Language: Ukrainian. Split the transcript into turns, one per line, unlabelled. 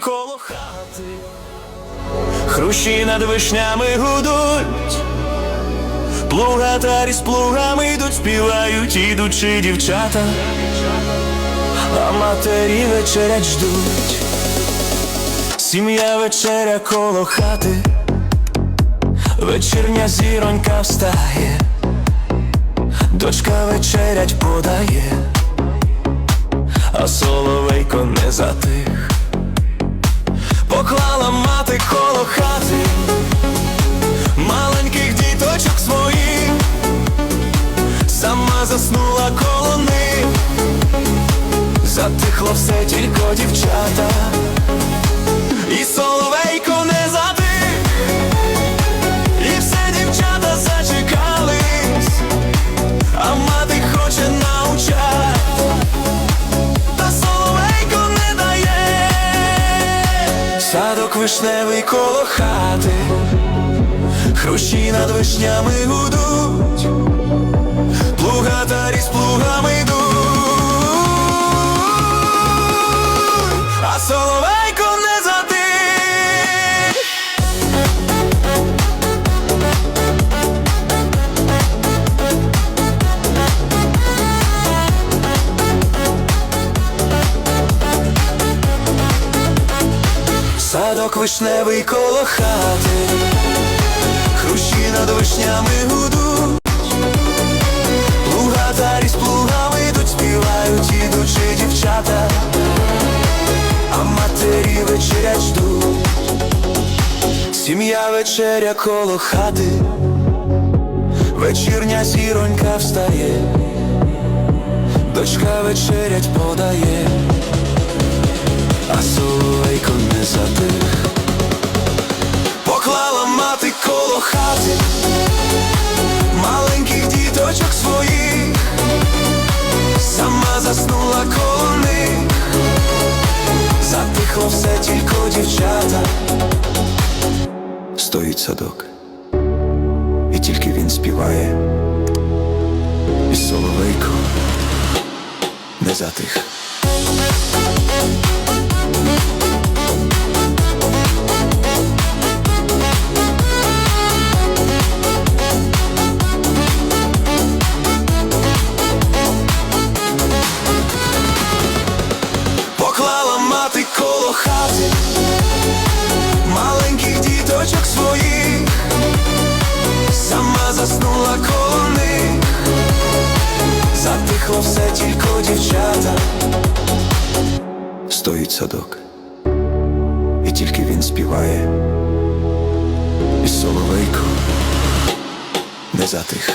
Коло хати. Хрущі над вишнями гудуть, плугатарі з плугами йдуть, співають, ідучи дівчата, а матері вечерять ждуть. Сім'я вечеря коло хати, вечірня зіронька встає, дочка вечерять подає, а соловейко не затих. Поклала мати коло хати. Маленьких діточок своїх, сама заснула коло них, затихло все тільки дівчата, Садок вишневий коло хати, хрущі над вишнями гудуть, плугатарі з плугами йдуть, Садок вишневий коло хати, хрущі над вишнями гудуть, плугатарі з плугами йдуть, співають, ідучи дівчата, а матері вечерять ждуть, сім'я вечеря коло хати, вечірня зіронька встає, дочка вечерять подає не затих. Поклала мати коло хати, маленьких діточок своїх, сама заснула коло них, затихло все тільки дівчата. Стоїть садок, і тільки він співає, і соловейко не затих. Хати, маленьких діточок своїх, сама заснула коло них, затихло все тільки дівчата. Стоїть садок, і тільки він співає, і соловейко не затих.